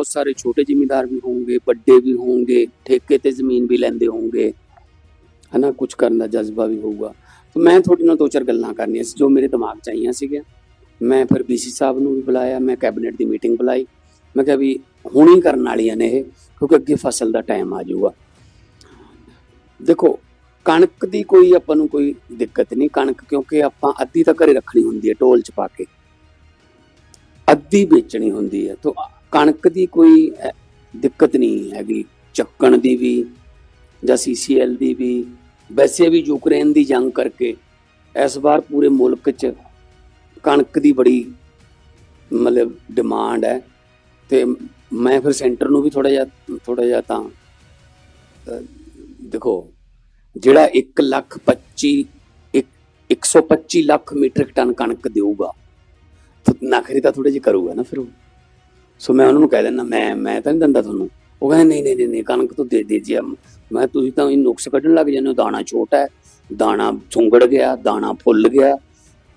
ਬਹੁਤ ਸਾਰੇ ਛੋਟੇ ਜ਼ਿਮੀਂਦਾਰ ਵੀ ਹੋਣਗੇ ਵੱਡੇ ਵੀ ਹੋਣਗੇ ਠੇਕੇ ਤੇ ਜ਼ਮੀਨ ਵੀ ਲੈਂਦੇ ਹੋਣਗੇ ਹਨਾ ਕੁਝ ਕਰਨ ਦਾ ਜਜ਼ਬਾ ਵੀ ਹੋਊਗਾ ਤਾਂ ਮੈਂ ਤੁਹਾਡੇ ਨਾਲ ਦੋ ਚਾਰ ਗੱਲਾਂ ਕਰਨੀਆਂ ਸੀ ਜੋ ਮੇਰੇ ਦਿਮਾਗ 'ਚ ਆਈਆਂ ਸੀਗੀਆਂ ਮੈਂ ਫਿਰ ਬੀਸੀ ਸਾਹਿਬ ਨੂੰ ਵੀ ਬੁਲਾਇਆ ਮੈਂ ਕੈਬਨਿਟ ਦੀ ਮੀਟਿੰਗ ਬੁਲਾਈ ਮੈਂ ਕਿਹਾ ਵੀ ਹੁਣੀ ਕਰਨ ਵਾਲੀਆਂ ਨੇ ਇਹ ਕਿਉਂਕਿ ਅੱਗੇ ਫਸਲ ਦਾ ਟਾਈਮ ਆ ਜਾਊਗਾ ਦੇਖੋ ਕਣਕ ਦੀ ਕੋਈ ਆਪਾਂ ਨੂੰ ਕੋਈ ਦਿੱਕਤ ਨਹੀਂ ਕਣਕ ਕਿਉਂਕਿ ਆਪਾਂ ਅੱਧੀ ਤਾਂ ਘਰੇ ਰੱਖਣੀ ਹੁੰਦੀ ਹੈ, ਢੋਲ 'ਚ ਪਾ ਕੇ। ਅੱਧੀ ਵੇਚਣੀ ਹੁੰਦੀ ਹੈ। ਤਾਂ ਕਣਕ ਦੀ ਕੋਈ ਦਿੱਕਤ ਨਹੀਂ ਹੈਗੀ। ਚੱਕਣ ਦੀ ਵੀ ਜਾਂ ਸੀਸੀਐਲ ਦੀ ਵੀ। ਵੈਸੇ ਵੀ ਯੂਕਰੇਨ ਦੀ ਜੰਗ ਕਰਕੇ ਇਸ ਵਾਰ ਪੂਰੇ ਮੁਲਕ 'ਚ ਕਣਕ ਦੀ ਬੜੀ ਮਤਲਬ ਡਿਮਾਂਡ ਹੈ। ਤੇ ਮੈਂ ਫਿਰ ਸੈਂਟਰ ਨੂੰ ਵੀ ਥੋੜਾ ਜਿਹਾ ਥੋੜਾ ਜਿਹਾ ਤਾਂ ਦੇਖੋ, ਜਿਹੜਾ 1 ਲੱਖ 25 ਇੱਕ- 125 ਲੱਖ ਮੀਟ੍ਰਿਕ ਟਨ ਕਣਕ ਦੇਊਗਾ। ਤਾਂ ਨਖਰੀ ਤਾਂ ਥੋੜੇ ਜਿਹੀ ਕਰੂਗਾ ਨਾ ਫਿਰ ਉਹ। ਸੋ ਮੈਂ ਉਹਨਾਂ ਨੂੰ ਕਹਿ ਦਿੰਦਾ, ਮੈਂ ਮੈਂ ਤਾਂ ਨਹੀਂ ਦਿੰਦਾ ਤੁਹਾਨੂੰ। ਉਹ ਕਹਿੰਦੇ, ਨਹੀਂ ਨਹੀਂ ਨਹੀਂ ਨਹੀਂ, ਕਣਕ ਤੋਂ ਦੇ ਦੇ ਜੀ। ਮੈਂ ਤੁਸੀਂ ਤਾਂ ਇਹ ਨੁਕਸ ਕੱਢਣ ਲੱਗ ਜਾਂਦੇ ਹੋ, ਦਾਣਾ ਛੋਟਾ ਹੈ, ਦਾਣਾ ਸੁੰਗੜ ਗਿਆ, ਦਾਣਾ ਫੁੱਲ ਗਿਆ।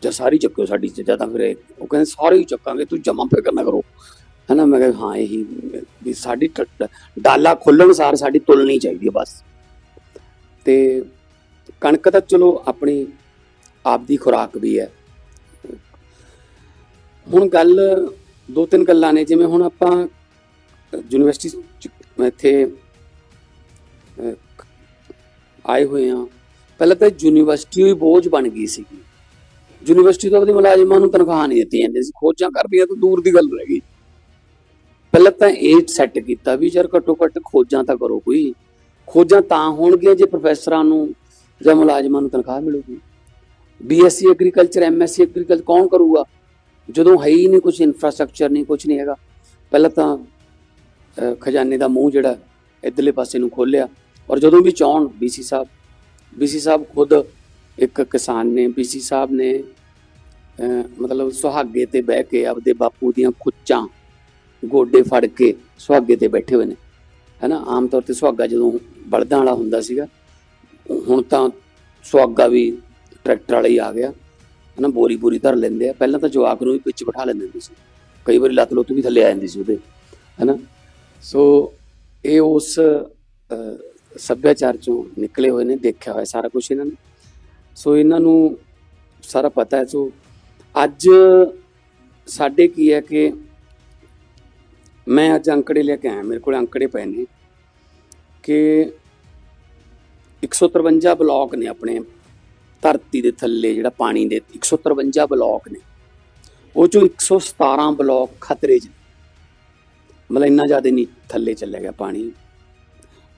ਜਾਂ ਸਾਰੀ ਚੱਕਿਓ ਸਾਡੀ ਜਾਂ ਤਾਂ ਫਿਰ ਉਹ ਕਹਿੰਦੇ, ਸਾਰੇ ਹੀ ਚੱਕਾਂਗੇ, ਤੂੰ ਜਮਾ ਫਿਕਰ ਨਾ ਕਰੋ। ਹਨਾ ਮੈਂ ਕਿਹਾ, ਹਾਂ, ਇਹੀ ਵੀ ਸਾਡੀ ਟ- ਡਾਲਾ ਖੁੱਲਣ ਸਾਰ ਸਾਡੀ ਤੁਲਣੀ ਚਾਹੀਦੀ ਹੈ, ਬਸ। ਤੇ ਕਣਕ ਤਾਂ ਚਲੋ ਆਪਣੀ ਆਪ ਦੀ ਖੁਰਾਕ ਵੀ ਹੈ। ਹੁਣ ਗੱਲ ਦੋ ਤਿੰਨ ਗੱਲਾਂ ਨੇ, ਜਿਵੇਂ ਹੁਣ ਆਪਾਂ ਯੂਨੀਵਰਸਿਟੀ ਇੱਥੇ ਆਏ ਹੋਏ ਆ ਪਹਿਲਾਂ ਤਾਂ ਯੂਨੀਵਰਸਿਟੀ ਹੀ ਬੋਝ ਬਣ ਗਈ ਸੀ ਯੂਨੀਵਰਸਿਟੀ ਤੋਂ ਆਪਣੀ ਮੁਲਾਜ਼ਮਾਂ ਨੂੰ ਤਨਖਾਹ ਨਹੀਂ ਦਿੱਤੀ ਜਾਂਦੀ ਸੀ। ਖੋਜਾਂ ਕਰਦੀਆਂ ਤਾਂ ਦੂਰ ਦੀ ਗੱਲ ਰਹਿ ਗਈ। ਪਹਿਲਾਂ ਤਾਂ ਇਹ ਸੈੱਟ ਕੀਤਾ ਵੀ ਯਾਰ ਘੱਟੋ ਘੱਟ ਖੋਜਾਂ ਤਾਂ ਕਰੋ ਕੋਈ। ਖੋਜਾਂ ਤਾਂ ਹੋਣਗੀਆਂ ਜੇ ਪ੍ਰੋਫੈਸਰਾਂ ਨੂੰ ਜਾਂ ਮੁਲਾਜ਼ਮਾਂ ਨੂੰ ਤਨਖਾਹ ਮਿਲੂਗੀ। ਬੀਐਸਸੀ ਐਗਰੀਕਲਚਰ ਐਮਐਸਸੀ ਐਗਰੀਕਲਚਰ ਕੌਣ ਕਰੂਗਾ? ਜਦੋਂ ਹੈ ਹੀ ਨਹੀਂ ਕੁਝ ਇਨਫਰਾਸਟ੍ਰਕਚਰ ਨਹੀਂ ਕੁਝ ਨਹੀਂ ਹੈਗਾ। ਪਹਿਲਾਂ ਤਾਂ ਖਜ਼ਾਨੇ ਦਾ ਮੂੰਹ ਜਿਹੜਾ ਇਧਰਲੇ ਪਾਸੇ ਨੂੰ ਖੋਲਿਆ ਔਰ ਜਦੋਂ ਵੀ ਚਾਹਣ ਬੀਸੀ ਸਾਹਿਬ। ਬੀਸੀ ਸਾਹਿਬ ਖੁਦ ਇੱਕ ਕਿਸਾਨ ਨੇ ਬੀਸੀ ਸਾਹਿਬ ਨੇ ਮਤਲਬ ਸੁਹਾਗੇ ਤੇ ਬਹਿ ਕੇ ਆਪਦੇ ਬਾਪੂ ਦੀਆਂ ਖੁੱਚਾਂ ਗੋਡੇ ਫੜ ਕੇ ਸੁਹਾਗੇ ਤੇ ਬੈਠੇ ਹੋਏ ਨੇ। ਹੈਨਾ, ਆਮ ਤੌਰ ਤੇ ਸੁਹਾਗਾ ਜਦੋਂ ਬਲਦਾਂ ਵਾਲਾ ਹੁੰਦਾ ਸੀਗਾ, ਹੁਣ ਤਾਂ ਸੁਹਾਗਾ ਵੀ ਟਰੈਕਟਰ ਵਾਲਾ ਹੀ ਆ ਗਿਆ। ਹਨਾ ਬੋਰੀ ਬੋਰੀ ਧਰ ਲੈਂਦੇ ਆ। ਪਹਿਲਾਂ ਤਾਂ ਜਵਾਕ ਨੂੰ ਵੀ ਵਿੱਚ ਬਿਠਾ ਲੈਂਦੇ ਹੁੰਦੇ ਸੀ। ਕਈ ਵਾਰੀ ਲੱਤ ਲੁੱਤ ਵੀ ਥੱਲੇ ਆ ਜਾਂਦੀ ਸੀ ਉਹਦੇ, ਹਨਾ? ਸੋ ਇਹ ਉਸ ਸੱਭਿਆਚਾਰ ਚੋਂ ਨਿਕਲੇ ਹੋਏ ਨੇ, ਦੇਖਿਆ ਹੋਇਆ ਸਾਰਾ ਕੁਝ ਇਹਨਾਂ ਨੇ। ਸੋ ਇਹਨਾਂ ਨੂੰ ਸਾਰਾ ਪਤਾ ਹੈ। ਸੋ ਅੱਜ ਸਾਡੇ ਕੀ ਹੈ ਕਿ ਮੈਂ ਅੱਜ ਅੰਕੜੇ ਲੈ ਕੇ ਆਇਆ। ਮੇਰੇ ਕੋਲ ਅੰਕੜੇ ਪਏ ਨੇ ਕਿ 153 ਬਲਾਕ ਨੇ ਆਪਣੇ ਧਰਤੀ ਦੇ ਥੱਲੇ ਜਿਹੜਾ ਪਾਣੀ ਦੇ 153 ਬਲਾਕ ਨੇ, ਉਹ ਚੋਂ 117 ਬਲਾਕ ਖਤਰੇ 'ਚ ਨੇ। ਮਤਲਬ ਇੰਨਾ ਜ਼ਿਆਦਾ ਨਹੀਂ ਥੱਲੇ ਚੱਲਿਆ ਗਿਆ ਪਾਣੀ।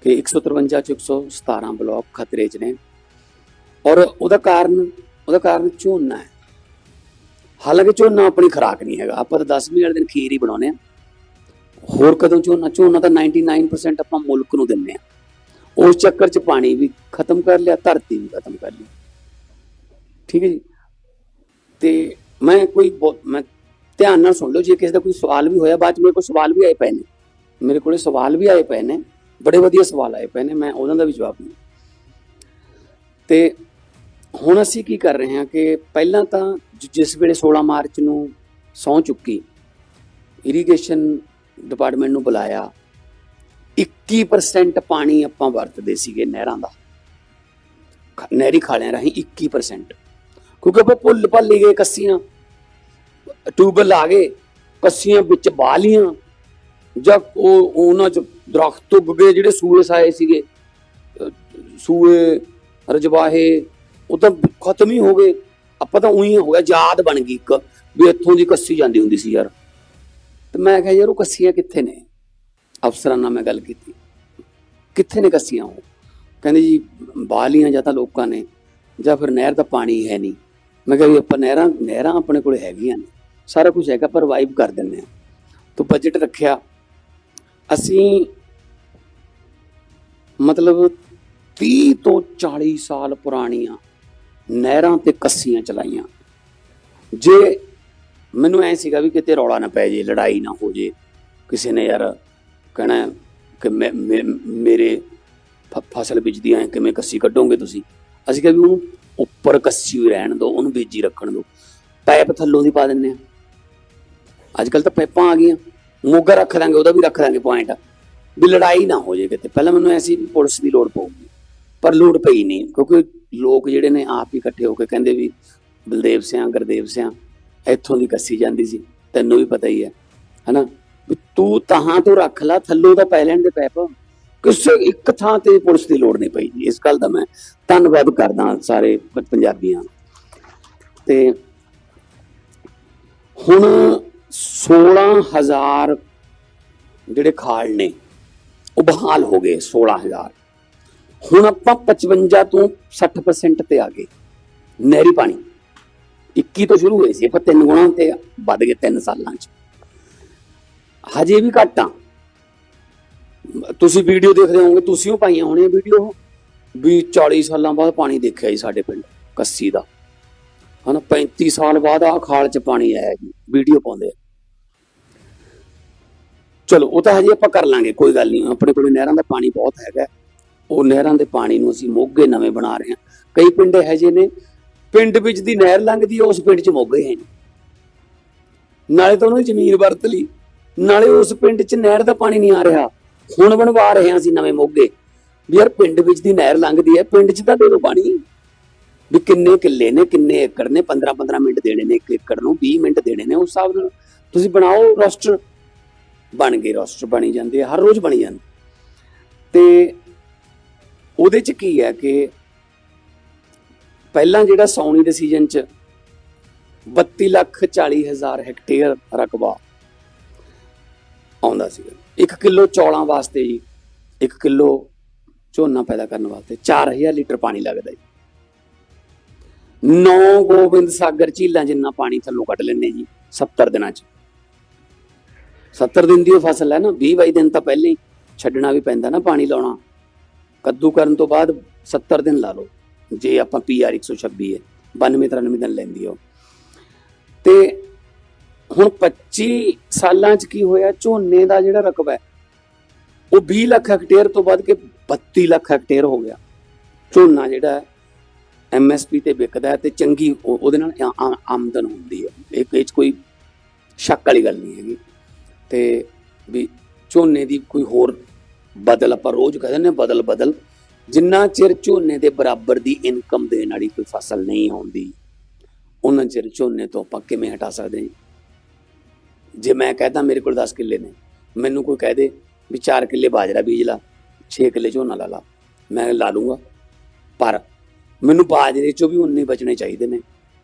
ਕਿ 153 ਚ 117 ਬਲਾਕ ਖਤਰੇ 'ਚ ਨੇ। ਔਰ ਉਹਦਾ ਕਾਰਨ ਉਹਦਾ ਕਾਰਨ ਝੋਨਾ ਹੈ। ਹਾਲਾਂਕਿ ਝੋਨਾ ਆਪਣੀ ਖੁਰਾਕ ਨਹੀਂ ਹੈਗਾ। ਆਪਾਂ ਤਾਂ 10ਵੀਂ ਵਾਲੇ ਦਿਨ ਖੀਰ ਹੀ ਬਣਾਉਨੇ ਆ ਹੋਰ ਕਦੋਂ ਝੋਨਾ ਝੋਨਾ ਤਾਂ 99% ਆਪਾਂ ਮੁਲਕ ਨੂੰ ਦਿੰਨੇ ਆ ਉਸ ਚੱਕਰ 'ਚ ਪਾਣੀ ਵੀ ਖਤਮ ਕਰ ਲਿਆ ਧਰਤੀ ਵੀ ਖਤਮ ਕਰ ਲਈ ਠੀਕ ਹੈ ਜੀ? ਤੇ ਮੈਂ ਕੋਈ ਬਹੁਤ- ਮੈਂ ਧਿਆਨ ਨਾਲ ਸੁਣ ਲਓ, ਜੇ ਕਿਸੇ ਦਾ ਕੋਈ ਸਵਾਲ ਵੀ ਹੋਇਆ, ਬਾਅਦ ਚ ਮੇਰੇ ਕੋਲ ਸਵਾਲ ਵੀ ਆਏ ਪਏ ਨੇ। ਮੇਰੇ ਕੋਲੇ ਸਵਾਲ ਵੀ ਆਏ ਪਏ ਨੇ, ਬੜੇ ਵਧੀਆ ਸਵਾਲ ਆਏ ਪਏ ਨੇ, ਮੈਂ ਉਹਨਾਂ ਦਾ ਵੀ ਜਵਾਬ ਨਹੀਂ ਤੇ ਹੁਣ ਅਸੀਂ ਕੀ ਕਰ ਰਹੇ ਹਾਂ ਕਿ ਪਹਿਲਾਂ ਤਾਂ ਜਿਸ ਵੇਲੇ 16 ਮਾਰਚ ਨੂੰ ਸੌ ਚੁੱਕੀ ਇਰੀਗੇਸ਼ਨ ਡਿਪਾਰਟਮੈਂਟ ਨੂੰ ਬੁਲਾਇਆ 21% ਪਾਣੀ ਆਪਾਂ ਵਰਤਦੇ ਸੀਗੇ ਨਹਿਰਾਂ ਦਾ ਨਹਿਰੀ ਖਾਲਿਆਂ ਰਾਹੀਂ 21% ਕਿਉਂਕਿ ਆਪਾਂ ਭੁੱਲ ਭੱਲੀ ਗਏ ਕੱਸੀਆਂ। ਟਿਊਬਲ ਆ ਗਏ, ਕੱਸੀਆਂ ਵਿੱਚ ਬਾਹ ਲੀਆਂ ਜਾਂ ਉਹ ਉਹਨਾਂ ਚ ਦਰਖਤ ਉੱਗ ਗਏ, ਜਿਹੜੇ ਸੂਏ ਸਾਏ ਸੀਗੇ। ਸੂਏ, ਰਜਵਾਹੇ, ਉਹ ਤਾਂ ਖਤਮ ਹੀ ਹੋ ਗਏ। ਆਪਾਂ ਤਾਂ ਉਹੀ ਹੋ ਗਿਆ, ਯਾਦ ਬਣ ਗਈ ਇੱਕ, ਵੀ ਇੱਥੋਂ ਦੀ ਕੱਸੀ ਜਾਂਦੀ ਹੁੰਦੀ ਸੀ ਯਾਰ। ਤੇ ਮੈਂ ਕਿਹਾ ਯਾਰ, ਉਹ ਕੱਸੀਆਂ ਕਿੱਥੇ ਨੇ? ਅਫਸਰਾਂ ਨਾਲ ਮੈਂ ਗੱਲ ਕੀਤੀ। ਕਿੱਥੇ ਨੇ ਕੱਸੀਆਂ ਉਹ? ਕਹਿੰਦੇ ਜੀ, ਬਾਹਲੀਆਂ ਜਾਂ ਤਾਂ ਲੋਕਾਂ ਨੇ, ਜਾਂ ਫਿਰ ਨਹਿਰ ਦਾ ਪਾਣੀ ਹੈ ਨਹੀਂ। ਮੈਂ ਕਿਹਾ ਵੀ ਆਪਾਂ ਨਹਿਰਾਂ ਨਹਿਰਾਂ ਆਪਣੇ ਕੋਲ ਹੈਗੀਆਂ ਨੇ। ਸਾਰਾ ਕੁਝ ਹੈਗਾ, ਪਰ ਵਾਈਬ ਕਰ ਦਿੰਦੇ ਆ ਤੋਂ ਬਜਟ ਰੱਖਿਆ। ਅਸੀਂ ਮਤਲਬ 30 ਤੋਂ 40 ਸਾਲ ਪੁਰਾਣੀਆਂ ਨਹਿਰਾਂ ਤੇ ਕੱਸੀਆਂ ਚਲਾਈਆਂ। ਜੇ ਮੈਨੂੰ ਐ ਸੀਗਾ ਵੀ ਕਿਤੇ ਰੌਲਾ ਨਾ ਪੈ ਜੇ, ਲੜਾਈ ਨਾ ਹੋ ਜੇ, ਕਿਸੇ ਨੇ ਯਾਰ ਕਹਿਣਾ ਕਿ ਮੈਂ, ਮੇ- ਮੇਰੇ ਫ- ਫਸਲ ਬੀਜਦੀ ਐ ਕਿਵੇਂ ਕੱਸੀ ਕੱਢੋਗੇ ਤੁਸੀਂ? ਅਸੀਂ ਕਿਹਾ ਵੀ ਉਹਨੂੰ ਉੱਪਰ ਕੱਸੀ ਹੋਈ ਰਹਿਣ ਦਿਓ ਉਹਨੂੰ ਬੀਜੀ ਰੱਖਣ ਦਿਓ ਪਾਈਪ ਥੱਲੋਂ ਦੀ ਪਾ ਦਿੰਨੇ ਆ ਅੱਜ ਕੱਲ ਤਾਂ ਪਾਈਪਾਂ ਆ ਗਈਆਂ। ਮੋਗਾ ਰੱਖ ਦਾਂਗੇ, ਉਹਦਾ ਵੀ ਰੱਖ ਦਾਂਗੇ ਪੁਆਇੰਟ ਵੀ ਲੜਾਈ ਨਾ ਹੋ ਜੇ ਕਿਤੇ। ਪਹਿਲਾਂ ਮੈਨੂੰ ਐਸੀ ਵੀ ਪੁਲਿਸ ਦੀ ਲੋੜ ਪਊਗੀ। ਪਰ ਲੋੜ ਪਈ ਨਹੀਂ, ਕਿਉਂਕਿ ਲੋਕ ਜਿਹੜੇ ਨੇ ਆਪ ਹੀ ਇਕੱਠੇ ਹੋ ਕੇ ਕਹਿੰਦੇ ਵੀ ਬਲਦੇਵ ਸਿਆਂ, ਗੁਰਦੇਵ ਸਿਆਂ, ਇੱਥੋਂ ਦੀ ਕੱਸੀ ਜਾਂਦੀ ਸੀ। ਤੈਨੂੰ ਵੀ ਪਤਾ ਹੀ ਹੈ। ਹਨਾ? ਵੀ ਤੂੰ ਤਹਾਂ ਤੋਂ ਰੱਖ ਲੈ, ਥੱਲੋਂ ਤਾਂ ਪੈ ਲੈਣ ਦੇ ਪੈਪ ਕਿਸੇ ਇੱਕ ਥਾਂ ਤੇ ਪੁਲਿਸ ਦੀ ਲੋੜ ਨਹੀਂ ਪਈ ਇਸ ਗੱਲ ਦਾ ਮੈਂ ਧੰਨਵਾਦ ਕਰਦਾ ਸਾਰੇ ਪੰਜਾਬੀਆਂ ਤੇ ਹੁਣ 16000 ਜਿਹੜੇ ਖਾਲ ਨੇ, ਉਹ ਬਹਾਲ ਹੋ ਗਏ 16000 ਹੁਣ ਆਪਾਂ 55 ਤੋਂ 60% ਤੇ ਆ ਗਏ। ਨਹਿਰੀ ਪਾਣੀ। 21 ਤੋਂ ਸ਼ੁਰੂ ਹੋਏ ਸੀ, ਆਪਾਂ ਤਿੰਨ ਗੁਣਾ ਤੇ ਵੱਧ ਗਏ ਤਿੰਨ ਸਾਲਾਂ ਚ। ਹਜੇ ਵੀ ਘੱਟ ਆ। ਤੁਸੀਂ ਵੀਡੀਓ ਦੇਖਦੇ ਹੋਵੋਗੇ, ਤੁਸੀਂ ਉਹ ਪਾਈਆਂ ਹੋਣੀਆਂ ਵੀਡੀਓ। ਵੀ 40 ਸਾਲਾਂ ਬਾਅਦ ਪਾਣੀ ਦੇਖਿਆ ਜੀ ਸਾਡੇ ਪਿੰਡ, ਕੱਸੀ ਦਾ। ਹਨਾ 35 ਸਾਲ ਬਾਅਦ ਆ ਖਾਲ ਚ ਪਾਣੀ ਆਇਆ ਜੀ, ਵੀਡੀਓ ਪਾਉਂਦੇ ਆ। ਚਲੋ, ਉਹ ਤਾਂ ਹਜੇ ਆਪਾਂ ਕਰ ਲਾਂਗੇ, ਕੋਈ ਗੱਲ ਨਹੀਂ। ਆਪਣੇ ਕੋਲ ਨਹਿਰਾਂ ਦਾ ਪਾਣੀ ਬਹੁਤ ਹੈਗਾ। ਉਹ ਨਹਿਰਾਂ ਦੇ ਪਾਣੀ ਨੂੰ ਅਸੀਂ ਮੋਗੇ ਨਵੇਂ ਬਣਾ ਰਹੇ ਹਾਂ। ਕਈ ਪਿੰਡ ਇਹੋ ਜਿਹੇ ਨੇ, ਪਿੰਡ ਵਿੱਚ ਦੀ ਨਹਿਰ ਲੰਘਦੀ ਉਸ ਪਿੰਡ 'ਚ ਮੋਗੇ ਹੈ ਨਾਲੇ ਤਾਂ ਉਹਨਾਂ ਦੀ ਜ਼ਮੀਨ ਵਰਤ ਲਈ। ਨਾਲੇ ਉਸ ਪਿੰਡ 'ਚ ਨਹਿਰ ਦਾ ਪਾਣੀ ਨਹੀਂ ਆ ਰਿਹਾ। ਹੁਣ ਬਣਵਾ ਰਹੇ ਹਾਂ ਅਸੀਂ ਨਵੇਂ ਮੋਗੇ। ਵੀ ਯਾਰ ਪਿੰਡ ਵਿੱਚ ਦੀ ਨਹਿਰ ਲੰਘਦੀ ਹੈ, ਪਿੰਡ 'ਚ ਤਾਂ ਦੇ ਦਿਓ ਪਾਣੀ। ਵੀ ਕਿੰਨੇ ਕਿੱਲੇ ਨੇ, ਕਿੰਨੇ ਏਕੜ ਨੇ 15 15 ਮਿੰਟ ਦੇਣੇ ਨੇ, ਇੱਕ ਏਕੜ ਨੂੰ 20 ਮਿੰਟ ਦੇਣੇ ਨੇ, ਉਸ ਹਿਸਾਬ ਨਾਲ ਤੁਸੀਂ ਬਣਾਓ ਰੋਸਟਰ। ਬਣ ਗਏ, ਰੋਸਟਰ ਬਣੀ ਜਾਂਦੇ ਆ, ਹਰ ਰੋਜ਼ ਬਣੀ ਜਾਂਦੇ। ਤੇ ਉਹਦੇ 'ਚ ਕੀ ਹੈ ਕਿ ਪਹਿਲਾਂ ਜਿਹੜਾ ਸੌਣੀ ਦੇ ਸੀਜ਼ਨ 'ਚ 32 ਲੱਖ 40 ਹਜ਼ਾਰ ਹੈਕਟੇਅਰ ਰਕਬਾ ਆਉਂਦਾ ਸੀਗਾ। 1 ਕਿਲੋ ਚੌਲਾਂ ਵਾਸਤੇ ਜੀ 1 ਕਿਲੋ ਝੋਨਾ ਪੈਦਾ ਕਰਨ ਵਾਸਤੇ 4000 ਲੀਟਰ ਪਾਣੀ ਲੱਗਦਾ ਜੀ। ਨੌ ਗੋਬਿੰਦ ਸਾਗਰ ਝੀਲਾਂ ਜਿੰਨਾ ਪਾਣੀ ਥੱਲੋਂ ਕੱਢ ਲੈਂਦੇ ਜੀ 70 ਦਿਨਾਂ 'ਚ। 70 ਦਿਨ ਦੀ ਉਹ ਫਸਲ ਹੈ ਨਾ 20 22 ਦਿਨ ਤਾਂ ਪਹਿਲੇ ਹੀ ਛੱਡਣਾ ਵੀ ਪੈਂਦਾ ਨਾ ਪਾਣੀ ਲਾਉਣਾ। ਕੱਦੂ ਕਰਨ ਤੋਂ ਬਾਅਦ 70 ਦਿਨ ਲਾ ਲਓ, ਜੇ ਆਪਾਂ ਪੀਆਰ 126 ਹੈ 92 93 ਦਿਨ ਲੈਂਦੀ ਆ ਤੇ ਹੁਣ 25 ਸਾਲਾਂ 'ਚ ਕੀ ਹੋਇਆ? ਝੋਨੇ ਦਾ ਜਿਹੜਾ ਰਕਬਾ ਹੈ, ਉਹ 20 ਲੱਖ ਹੈਕਟੇਅਰ ਤੋਂ ਵੱਧ ਕੇ 32 ਲੱਖ ਹੈਕਟੇਅਰ ਹੋ ਗਿਆ। ਝੋਨਾ ਜਿਹੜਾ ਐਮਐਸਪੀ ਤੇ ਵਿਕਦਾ ਹੈ ਤੇ ਚੰਗੀ ਉਹਦੇ ਨਾਲ ਆਮਦਨ ਹੁੰਦੀ ਹੈ। ਇਹ ਇਹ 'ਚ ਕੋਈ ਸ਼ੱਕ ਵਾਲੀ ਗੱਲ ਨਹੀਂ ਹੈਗੀ। ਤੇ ਵੀ ਝੋਨੇ ਦੀ ਕੋਈ ਹੋਰ ਬਦਲ ਆਪਾਂ ਰੋਜ਼ ਕਹਿੰਦੇ ਨੇ ਬਦਲ ਬਦਲ। ਜਿੰਨਾ ਚਿਰ ਝੋਨੇ ਦੇ ਬਰਾਬਰ ਦੀ ਇਨਕਮ ਦੇਣ ਵਾਲੀ ਕੋਈ ਫਸਲ ਨਹੀਂ ਆਉਂਦੀ ਉਹਨਾਂ ਚਿਰ ਝੋਨੇ ਤੋਂ ਆਪਾਂ ਕਿਵੇਂ ਹਟਾ ਸਕਦੇ ਹਾਂ? ਜੇ ਮੈਂ ਕਹਦਾ ਮੇਰੇ ਕੋਲ 10 ਕਿੱਲੇ ਨੇ, ਮੈਨੂੰ ਕੋਈ ਕਹਿ ਦੇ ਵੀ 4 ਕਿੱਲੇ ਬਾਜਰਾ ਬੀਜ ਲਾ 6 ਕਿੱਲੇ ਝੋਨਾ ਲਾ ਲਾ। ਮੈਂ ਲਾ ਲੂੰਗਾ। ਪਰ ਮੈਨੂੰ ਬਾਜਰੇ ਚੋਂ ਵੀ ਉਨੇ ਬਚਣੇ ਚਾਹੀਦੇ ਨੇ,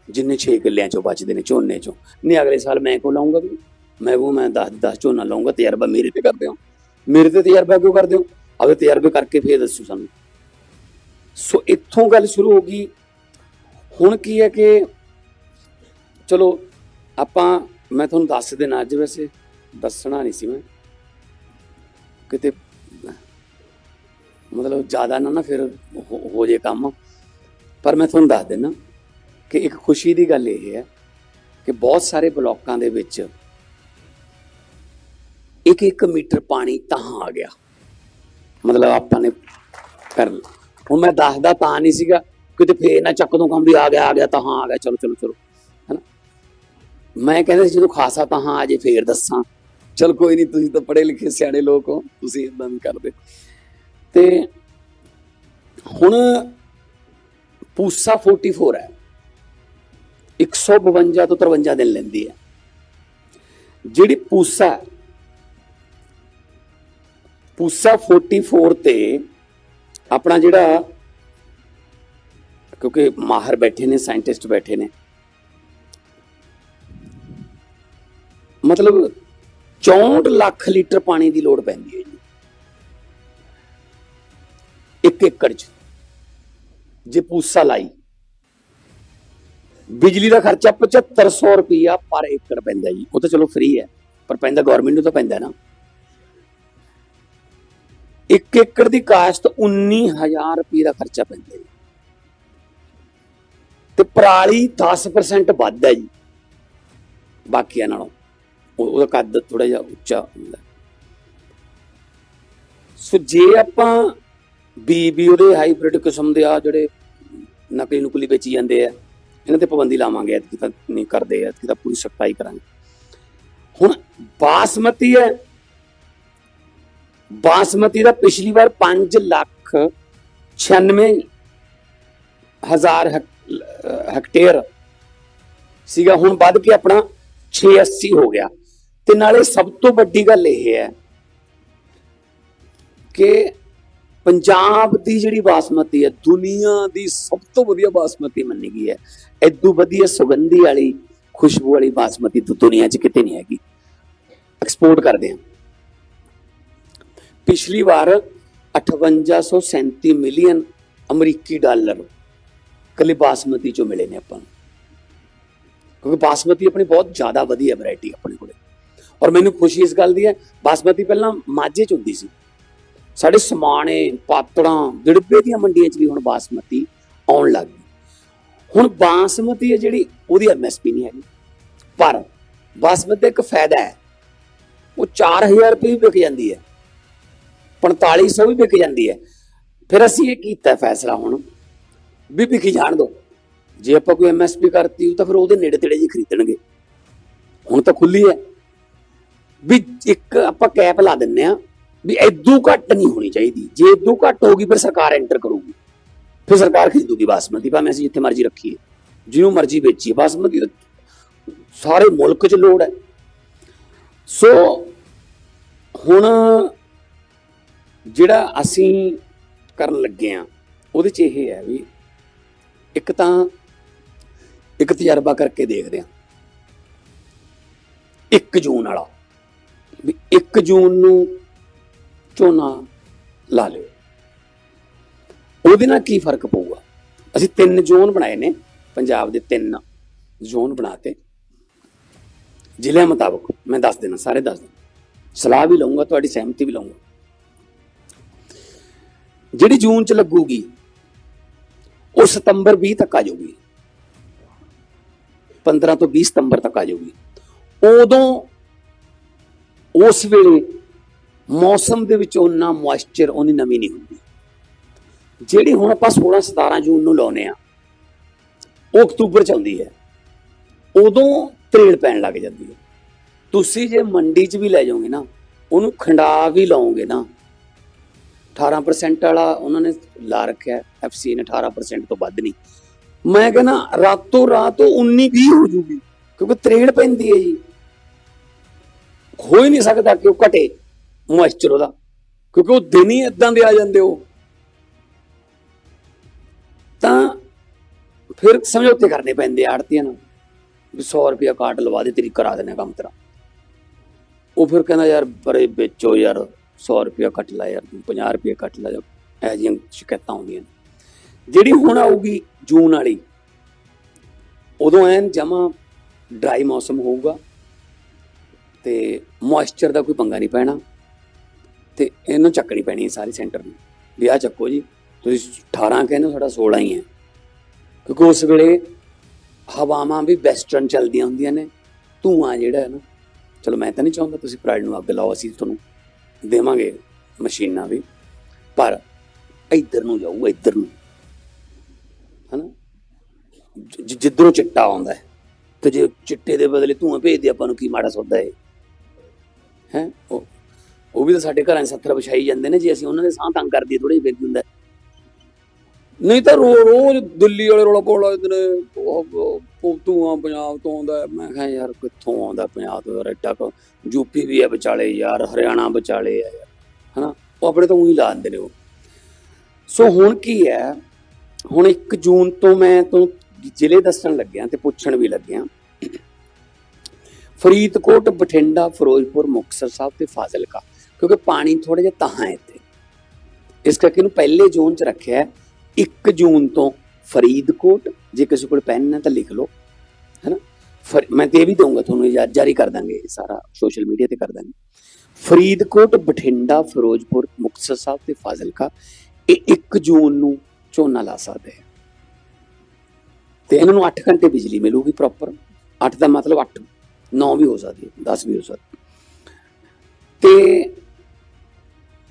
ਜਿੰਨੇ 6 ਕਿੱਲਿਆਂ ਚੋਂ ਬਚਦੇ ਨੇ ਝੋਨੇ ਚੋਂ। ਨਹੀਂ, ਅਗਲੇ ਸਾਲ ਮੈਂ ਕੋ ਲਾਉਂਗਾ ਵੀ? ਮੈਂ ਕੋ ਮੈਂ 10 10 ਝੋਨਾ ਲਾਉਂਗਾ ਤਜਰਬਾ ਮੇਰੇ ਤੇ ਕਰਦੇ ਹੋ। ਮੇਰੇ ਤੇ ਤਜਰਬਾ ਕਿਉਂ ਕਰਦੇ ਹੋ? ਅਵੇ ਤਜਰਬੇ ਕਰਕੇ ਫੇਰ ਦੱਸੋ ਸਾਨੂੰ। ਸੋ ਇੱਥੋਂ ਗੱਲ ਸ਼ੁਰੂ ਹੋ ਗਈ। ਹੁਣ ਕੀ ਹੈ ਕਿ ਚਲੋ ਆਪਾਂ ਮੈਂ ਤੁਹਾਨੂੰ ਦੱਸ ਦੇਣਾ ਅੱਜ ਵੈਸੇ ਦੱਸਣਾ ਨਹੀਂ ਸੀ ਮੈਂ। ਕਿਤੇ ਮਤਲਬ ਜ਼ਿਆਦਾ ਨਾ ਨਾ ਫਿਰ ਹੋ- ਜੇ ਕੰਮ। ਪਰ ਮੈਂ ਤੁਹਾਨੂੰ ਦੱਸ ਦੇਣਾ ਕਿ ਇੱਕ ਖੁਸ਼ੀ ਦੀ ਗੱਲ ਇਹ ਹੈ ਕਿ ਬਹੁਤ ਸਾਰੇ ਬਲਾਕਾਂ ਦੇ ਵਿੱਚ ਇੱਕ ਇੱਕ ਮੀਟਰ ਪਾਣੀ ਤਾਂ ਆ ਗਿਆ। ਮਤਲਬ ਆਪਾਂ ਨੇ ਕਰ ਹੁਣ ਮੈਂ ਦੱਸਦਾ ਤਾਂ ਨਹੀਂ ਸੀਗਾ, ਕਿਤੇ ਫੇਰ ਨਾ ਚੱਕ ਦੋ ਕੰਮ ਵੀ ਆ ਗਿਆ ਆ ਗਿਆ, ਤਾਂ ਹਾਂ, ਆ ਗਿਆ, ਚਲੋ ਚਲੋ ਚਲੋ। ਮੈਂ ਕਹਿੰਦਾ ਸੀ ਜਦੋਂ ਖਾਸਾ ਤਾਂ ਹਾਂ ਅਜੇ ਫੇਰ ਦੱਸਾਂ। ਚਲ ਕੋਈ ਨਹੀਂ ਤੁਸੀਂ ਤਾਂ ਪੜ੍ਹੇ ਲਿਖੇ ਸਿਆਣੇ ਲੋਕ ਹੋ ਤੁਸੀਂ ਇਦਾਂ ਨਹੀਂ ਕਰਦੇ। ਤੇ ਹੁਣ ਪੂਸਾ 44 ਹੈ। 152 ਤੋਂ 53 ਦਿਨ ਲੈਂਦੀ ਹੈ। ਜਿਹੜੀ ਪੂਸਾ ਹੈ, ਪੂਸਾ 44 ਤੇ ਆਪਣਾ ਜਿਹੜਾ ਕਿਉਂਕਿ ਮਾਹਰ ਬੈਠੇ ਨੇ ਸਾਇੰਟਿਸਟ ਬੈਠੇ ਨੇ ਮਤਲਬ 64 ਲੱਖ ਲੀਟਰ ਪਾਣੀ ਦੀ ਲੋੜ ਪੈਂਦੀ ਹੈ ਜੀ। ਇੱਕ ਏਕੜ ਚ। ਜੇ ਪੂਸਾ ਲਾਈ। ਬਿਜਲੀ ਦਾ ਖਰਚਾ 7500 ਰੁਪਿਆ ਪਰ ਏਕੜ ਪੈਂਦਾ ਜੀ। ਉਹ ਤਾਂ ਚਲੋ ਫ੍ਰੀ ਹੈ, ਪਰ ਪੈਂਦਾ ਗਵਰਨਮੈਂਟ ਨੂੰ ਤਾਂ ਪੈਂਦਾ ਨਾ। ਇੱਕ ਏਕੜ ਦੀ ਕਾਸ਼ਤ 19000 ਰੁਪਏ ਦਾ ਖਰਚਾ ਪੈਂਦਾ ਜੀ। ਤੇ ਪਰਾਲੀ 10% ਵੱਧ ਹੈ ਜੀ। ਬਾਕੀਆਂ ਨਾਲੋਂ। ਉਹਦਾ ਕੱਦ ਥੋੜਾ ਜਿਹਾ ਉੱਚਾ ਹੁੰਦਾ। ਸੋ ਜੇ ਆਪਾਂ ਬੀਬੀ ਉਹਦੇ ਹਾਈਬ੍ਰਿਡ ਕਿਸਮ ਦੇ ਆ ਜਿਹੜੇ ਨਕਲੀ ਨੁਕਲੀ ਵੇਚੀ ਜਾਂਦੇ ਆ, ਇਹਨਾਂ ਤੇ ਪਾਬੰਦੀ ਲਾਵਾਂਗੇ, ਐਤਕੀ ਤਾਂ ਨਹੀਂ ਕਰਦੇ, ਐਤਕੀ ਤਾਂ ਪੂਰੀ ਸਖਤਾਈ ਕਰਾਂਗੇ। ਹੁਣ ਬਾਸਮਤੀ ਹੈ। ਬਾਸਮਤੀ ਦਾ ਪਿਛਲੀ ਵਾਰ 5 ਲੱਖ 96 ਹਜ਼ਾਰ ਹੈਕਟੇਅਰ ਸੀਗਾ, ਹੁਣ ਵੱਧ ਕੇ ਆਪਣਾ 680 ਹੋ ਗਿਆ। ਤੇ ਨਾਲੇ ਸਭ ਤੋਂ ਵੱਡੀ ਗੱਲ ਇਹ ਹੈ ਕਿ ਪੰਜਾਬ ਦੀ ਜਿਹੜੀ ਬਾਸਮਤੀ ਹੈ, ਦੁਨੀਆ ਦੀ ਸਭ ਤੋਂ ਵਧੀਆ ਬਾਸਮਤੀ ਮੰਨੀ ਗਈ ਹੈ। ਐਦੂ ਵਧੀਆ ਸੁਗੰਧੀ ਵਾਲੀ, ਖੁਸ਼ਬੂ ਵਾਲੀ ਬਾਸਮਤੀ ਤਾਂ ਦੁਨੀਆ 'ਚ ਕਿਤੇ ਨਹੀਂ ਹੈਗੀ। ਐਕਸਪੋਰਟ ਕਰਦੇ ਹਾਂ। ਪਿਛਲੀ ਵਾਰ 5837 ਮਿਲੀਅਨ ਅਮਰੀਕੀ ਡਾਲਰ ਕੱਲੀ ਬਾਸਮਤੀ ਚੋਂ ਮਿਲੇ ਨੇ ਆਪਾਂ ਨੂੰ। ਕਿਉਂਕਿ ਬਾਸਮਤੀ ਆਪਣੀ ਬਹੁਤ ਜ਼ਿਆਦਾ ਵਧੀਆ ਵੈਰਾਈਟੀ ਆਪਣੇ ਕੋਲੇ। ਔਰ ਮੈਨੂੰ ਖੁਸ਼ੀ ਇਸ ਗੱਲ ਦੀ ਹੈ, ਬਾਸਮਤੀ ਪਹਿਲਾਂ ਮਾਝੇ ਚ ਹੁੰਦੀ ਸੀ। ਸਾਡੇ ਸਮਾਣੇ, ਪਾਤੜਾਂ ਦਿੜਬੇ ਦੀਆਂ ਮੰਡੀਆਂ 'ਚ ਵੀ ਹੁਣ ਬਾਸਮਤੀ ਆਉਣ ਲੱਗ ਗਈ। ਹੁਣ ਬਾਸਮਤੀ ਹੈ ਜਿਹੜੀ, ਉਹਦੀ ਐਮਐਸਪੀ ਨਹੀਂ ਹੈਗੀ। ਪਰ ਬਾਸਮਤੀ ਦਾ ਇੱਕ ਫਾਇਦਾ ਹੈ, ਉਹ 4000 ਰੁਪਏ ਵੀ ਵਿਕ ਜਾਂਦੀ ਹੈ 4500 ਵੀ ਵਿਕ ਜਾਂਦੀ ਹੈ। ਫਿਰ ਅਸੀਂ ਇਹ ਕੀਤਾ ਫੈਸਲਾ ਹੁਣ, ਵੀ ਵਿਕੀ ਜਾਣ ਦੋ। ਜੇ ਆਪਾਂ ਕੋਈ ਐਮਐਸਪੀ ਕਰਤੀ ਤਾਂ ਫਿਰ ਉਹਦੇ ਨੇੜੇ ਤੇੜੇ ਜੀ ਖਰੀਦਣਗੇ। ਹੁਣ ਤਾਂ ਖੁੱਲੀ ਹੈ। ਵੀ ਇੱਕ ਆਪਾਂ ਕੈਪ ਲਾ ਦਿੰਨੇ ਆ ਵੀ ਐਦੂ ਘੱਟ ਨਹੀਂ ਹੋਣੀ ਚਾਹੀਦੀ। ਜੇ ਐਦੂ ਘੱਟ ਹੋਗੀ ਫਿਰ ਸਰਕਾਰ ਐਂਟਰ ਕਰੂਗੀ। ਫਿਰ ਸਰਕਾਰ ਖਰੀਦੂਗੀ ਬਾਸਮਤੀ, ਭਾਵੇਂ ਅਸੀਂ ਜਿੱਥੇ ਮਰਜ਼ੀ ਰੱਖੀਏ। ਜਿਹਨੂੰ ਮਰਜ਼ੀ ਵੇਚੀਏ। ਬਾਸਮਤੀ ਸਾਰੇ ਮੁਲਕ 'ਚ ਲੋੜ ਹੈ। ਸੋ ਹੁਣ ਜਿਹੜਾ ਅਸੀਂ ਕਰਨ ਲੱਗੇ ਆ, ਉਹਦੇ 'ਚ ਇਹ ਹੈ ਵੀ ਇੱਕ ਤਾਂ ਇੱਕ ਤਜਰਬਾ ਕਰਕੇ ਦੇਖਦੇ ਆ। 1 ਜੂਨ ਵਾਲਾ। ਵੀ 1 ਜੂਨ ਨੂੰ ਝੋਨਾ ਲਾ ਲਿਓ। ਉਹਦੇ ਨਾਲ ਕੀ ਫ਼ਰਕ ਪਊਗਾ? ਅਸੀਂ ਤਿੰਨ ਜ਼ੋਨ ਬਣਾਏ ਨੇ, ਪੰਜਾਬ ਦੇ ਤਿੰਨ ਜ਼ੋਨ ਬਣਾਤੇ ਜ਼ਿਲ੍ਹੇ ਮੁਤਾਬਕ, ਮੈਂ ਦੱਸ ਦੇਣਾ ਸਾਰੇ ਦੱਸ ਦੇਣਾ ਸਲਾਹ ਵੀ ਲਵਾਂਗਾ ਤੁਹਾਡੀ ਸਹਿਮਤੀ ਵੀ ਲਵਾਂਗਾ ਜਿਹੜੀ ਜੂਨ ਚ ਲੱਗੂਗੀ, ਉਹ ਸਤੰਬਰ 20 ਤੱਕ ਆ ਜਾਊਗੀ। 15 ਤੋਂ 20 ਸਤੰਬਰ ਤੱਕ ਆ ਜਾਊਗੀ। ਉਦੋਂ ਉਸ ਵੇਲੇ ਮੌਸਮ ਦੇ ਵਿੱਚ ਉਹਨਾਂ ਮੋਇਸਚਰ ਉਹਨੀ ਨਮੀ ਨਹੀਂ ਹੁੰਦੀ। ਜਿਹੜੀ ਹੁਣ ਆਪਾਂ 16 17 ਜੂਨ ਨੂੰ ਲਾਉਨੇ ਆ ਉਹ ਅਕਤੂਬਰ ਚ ਆਉਂਦੀ ਹੈ। ਉਦੋਂ ਤਰੇੜ ਪੈਣ ਲੱਗ ਜਾਂਦੀ ਹੈ। ਤੁਸੀਂ ਜੇ ਮੰਡੀ 'ਚ ਵੀ ਲੈ ਜਾਓਗੇ ਨਾ, ਉਹਨੂੰ ਖੰਡਾ ਵੀ ਲਾਓਗੇ ਨਾ 18% ਵਾਲਾ ਉਹਨਾਂ ਨੇ ਲਾ ਰੱਖਿਆ ਐਫਸੀ ਨੇ 18% ਤੋਂ ਵੱਧ ਨਹੀਂ। ਮੈਂ ਕਹਿੰਦਾ ਰਾਤੋਂ ਰਾਤ ਉਹ 19 20 ਹੋ ਜੂਗੀ, ਕਿਉਂਕਿ ਤਰੇੜ ਪੈਂਦੀ ਹੈ ਜੀ। ਹੋ ਹੀ ਨਹੀਂ ਸਕਦਾ ਕਿ ਉਹ ਘਟੇ ਮੋਇਸਚਰ ਉਹਦਾ, ਕਿਉਂਕਿ ਉਹ ਦਿਨ ਹੀ ਇਦਾਂ ਦੇ ਆ ਜਾਂਦੇ ਉਹ। ਤਾਂ ਫਿਰ ਸਮਝੌਤੇ ਕਰਨੇ ਪੈਂਦੇ ਆੜਤੀਆਂ ਨੂੰ, ਵੀ 100 ਰੁਪਇਆ ਕਾਟ ਲਵਾ ਦੇ, ਤੇਰੀ ਕਰਾ ਦੇਣਾ ਕੰਮ ਤੇਰਾ। ਉਹ ਫਿਰ ਕਹਿੰਦਾ ਯਾਰ, ਬਰੇ ਵੇਚੋ ਯਾਰ 100 ਰੁਪਇਆ ਕੱਟ ਲਾ ਯਾਰ 50 ਰੁਪਇਆ ਕੱਟ ਲੈ ਜਾ ਇਹ ਜਿਹੀਆਂ ਸ਼ਿਕਾਇਤਾਂ ਆਉਂਦੀਆਂ ਨੇ। ਜਿਹੜੀ ਹੁਣ ਆਊਗੀ ਜੂਨ ਵਾਲੀ, ਉਦੋਂ ਐਨ ਜਮਾ ਡਰਾਈ ਮੌਸਮ ਹੋਊਗਾ ਤੇ ਮੋਇਸਚਰ ਦਾ ਕੋਈ ਪੰਗਾ ਨਹੀਂ ਪੈਣਾ। ਤੇ ਇਹਨੂੰ ਚੱਕਣੀ ਪੈਣੀ ਹੈ ਸਾਰੀ ਸੈਂਟਰ ਨੂੰ। ਵੀ ਆਹ ਚੱਕੋ ਜੀ ਤੁਸੀਂ 18 ਕਹਿੰਦੇ ਹੋ, ਸਾਡਾ 16 ਹੀ ਹੈ। ਕਿਉਂਕਿ ਉਸ ਵੇਲੇ ਹਵਾਵਾਂ ਵੀ ਵੈਸਟਰਨ ਚੱਲਦੀਆਂ ਹੁੰਦੀਆਂ ਨੇ। ਧੂਆਂ ਜਿਹੜਾ ਹੈ ਨਾ ਚਲੋ ਮੈਂ ਤਾਂ ਨਹੀਂ ਚਾਹੁੰਦਾ ਤੁਸੀਂ ਪ੍ਰਾਈਡ ਨੂੰ ਅੱਗ ਲਾਓ ਅਸੀਂ ਤੁਹਾਨੂੰ ਦੇਵਾਂਗੇ ਮਸ਼ੀਨਾਂ ਵੀ। ਪਰ ਇੱਧਰ ਨੂੰ ਜਾਊਗਾ ਇੱਧਰ ਨੂੰ। ਹਨਾ? ਜਿ- ਜਿੱਧਰੋਂ ਚਿੱਟਾ ਆਉਂਦਾ ਹੈ ਤੇ ਜੇ ਚਿੱਟੇ ਦੇ ਬਦਲੇ ਧੂਆਂ ਭੇਜਦੇ ਆਪਾਂ ਨੂੰ ਕੀ ਮਾੜਾ ਸੌਦਾ ਹੈ? ਹੈ? ਉਹ ਵੀ ਤਾਂ ਸਾਡੇ ਘਰਾਂ 'ਚ ਸੱਥਰ ਵਿਛਾਈ ਜਾਂਦੇ ਨੇ ਜੇ, ਅਸੀਂ ਉਹਨਾਂ ਦੇ ਸਾਹ ਤੰਗ ਕਰਦੀ ਥੋੜੇ ਜਿਹਾ ਫਿਰ ਹੁੰਦਾ। ਨਹੀਂ ਤਾਂ ਰੋ ਰੋਜ਼ ਦਿੱਲੀ ਵਾਲੇ ਰੋਲਾ ਕੋਲ ਜਾਂਦੇ ਨੇ। ਉਹ- ਉਹ ਪੰਜਾਬ ਤੋਂ ਆਉਂਦਾ ਮੈਂ ਕਿਹਾ ਯਾਰ ਕਿੱਥੋਂ ਆਉਂਦਾ ਪੰਜਾਬ? ਤੋਂ ਰੇਟਾ ਕੋ ਯੂਪੀ ਵੀ ਹੈ ਵਿਚਾਲੇ ਯਾਰ, ਹਰਿਆਣਾ ਵਿਚਾਲੇ ਹੈ ਯਾਰ, ਹਨਾ? ਉਹ ਆਪਣੇ ਤੋਂ ਉਹੀ ਲਾ ਦਿੰਦੇ ਨੇ ਉਹ। ਸੋ ਹੁਣ ਕੀ ਹੈ? ਹੁਣ 1 ਜੂਨ ਤੋਂ ਮੈਂ ਤੁਹਾਨੂੰ ਜ਼ਿਲ੍ਹੇ ਦੱਸਣ ਲੱਗਿਆ ਤੇ ਪੁੱਛਣ ਵੀ ਲੱਗਿਆ ਫਰੀਦਕੋਟ, ਬਠਿੰਡਾ, ਫਿਰੋਜ਼ਪੁਰ, ਮੁਕਤਸਰ ਸਾਹਿਬ ਤੇ ਫਾਜ਼ਿਲਕਾ। ਕਿਉਂਕਿ ਪਾਣੀ ਥੋੜਾ ਜਿਹਾ ਤਹਾਂ ਹੈ ਇੱਥੇ। ਇਸ ਕਰਕੇ ਇਹਨੂੰ ਪਹਿਲੇ ਜ਼ੋਨ 'ਚ ਰੱਖਿਆ ਹੈ। 1 ਜੂਨ ਤੋਂ ਫਰੀਦਕੋਟ, ਜੇ ਕਿਸੇ ਕੋਲ ਪੈਨ ਹੈ ਤਾਂ ਲਿਖ ਲਓ। ਹੈਨਾ? ਫਰ- ਮੈਂ ਤੇ ਇਹ ਵੀ ਦਊਂਗਾ ਤੁਹਾਨੂੰ, ਇਹ ਜਾਰੀ ਕਰ ਦਾਂਗੇ, ਇਹ ਸਾਰਾ ਸੋਸ਼ਲ ਮੀਡੀਆ ਤੇ ਕਰ ਦਾਂਗੇ। ਫਰੀਦਕੋਟ, ਬਠਿੰਡਾ, ਫਿਰੋਜ਼ਪੁਰ, ਮੁਕਤਸਰ ਸਾਹਿਬ ਤੇ ਫਾਜ਼ਿਲਕਾ, ਇਹ 1 ਜੂਨ ਨੂੰ ਝੋਨਾ ਲਾ ਸਕਦੇ ਹੈ। ਤੇ ਇਹਨਾਂ ਨੂੰ 8 ਘੰਟੇ ਬਿਜਲੀ ਮਿਲੂਗੀ ਪ੍ਰੋਪਰ 8 ਦਾ ਮਤਲਬ 8 9 ਵੀ ਹੋ ਸਕਦੀ ਹੈ 10 ਵੀ ਹੋ ਸਕਦੀ ਤੇ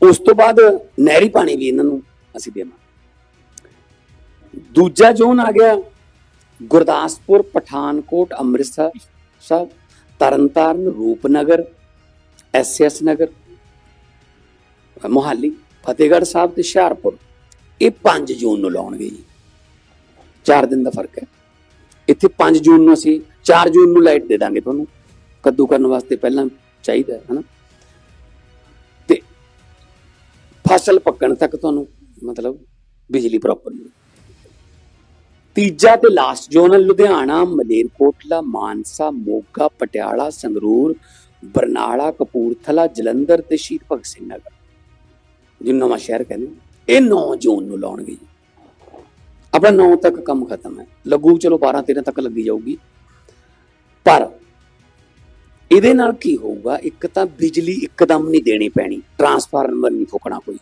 ਉਸ ਤੋਂ ਬਾਅਦ ਨਹਿਰੀ ਪਾਣੀ ਵੀ ਇਹਨਾਂ ਨੂੰ ਅਸੀਂ ਦੇਵਾਂਗੇ। ਦੂਜਾ ਜ਼ੋਨ ਆ ਗਿਆ ਗੁਰਦਾਸਪੁਰ, ਪਠਾਨਕੋਟ, ਅੰਮ੍ਰਿਤਸਰ ਸਾਹਿਬ, ਤਰਨਤਾਰਨ, ਰੂਪਨਗਰ ਐਸਐਸ ਨਗਰ, ਮੋਹਾਲੀ, ਫਤਿਹਗੜ੍ਹ ਸਾਹਿਬ ਤੇ ਹੁਸ਼ਿਆਰਪੁਰ। ਇਹ ਪੰਜ ਜ਼ੋਨ ਨੂੰ ਲਾਉਣਗੇ ਜੀ। 4 ਦਿਨ ਦਾ ਫ਼ਰਕ ਹੈ। ਇੱਥੇ 5 ਜੂਨ ਨੂੰ ਅਸੀਂ 4 ਜੂਨ ਨੂੰ ਲਾਈਟ ਦੇ ਦਾਂਗੇ ਤੁਹਾਨੂੰ। ਕੱਦੂ ਕਰਨ ਵਾਸਤੇ ਪਹਿਲਾਂ ਚਾਹੀਦਾ ਹੈ, ਹਨਾ? ਤੇ ਫਸਲ ਪੱਕਣ ਤੱਕ ਤੁਹਾਨੂੰ ਮਤਲਬ ਬਿਜਲੀ ਪ੍ਰੋਪਰ ਮਿਲੇ ਤੀਜਾ ਤੇ ਲਾਸਟ ਜ਼ੋਨ ਲੁਧਿਆਣਾ, ਮਲੇਰਕੋਟਲਾ, ਮਾਨਸਾ, ਮੋਗਾ, ਪਟਿਆਲਾ, ਸੰਗਰੂਰ, ਬਰਨਾਲਾ, ਕਪੂਰਥਲਾ, ਜਲੰਧਰ ਤੇ ਸ਼ਹੀਦ ਭਗਤ ਸਿੰਘ ਨਗਰ। ਜਿਹਨੂੰ ਨਵਾਂ ਸ਼ਹਿਰ ਕਹਿੰਦੇ ਇਹ 9 ਜੂਨ ਨੂੰ ਲਾਉਣਗੇ ਜੀ। ਆਪਣਾ 9 ਤੱਕ ਕੰਮ ਖਤਮ ਹੈ। ਲੱਗੂ ਚਲੋ 12 13 ਤੱਕ ਲੱਗੀ ਜਾਊਗੀ। ਪਰ ਇਹਦੇ ਨਾਲ ਕੀ ਹੋਊਗਾ? ਇੱਕ ਤਾਂ ਬਿਜਲੀ ਇੱਕਦਮ ਨਹੀਂ ਦੇਣੀ ਪੈਣੀ। ਟਰਾਂਸਫਾਰਮਰ ਨਹੀਂ ਫੂਕਣਾ ਕੋਈ।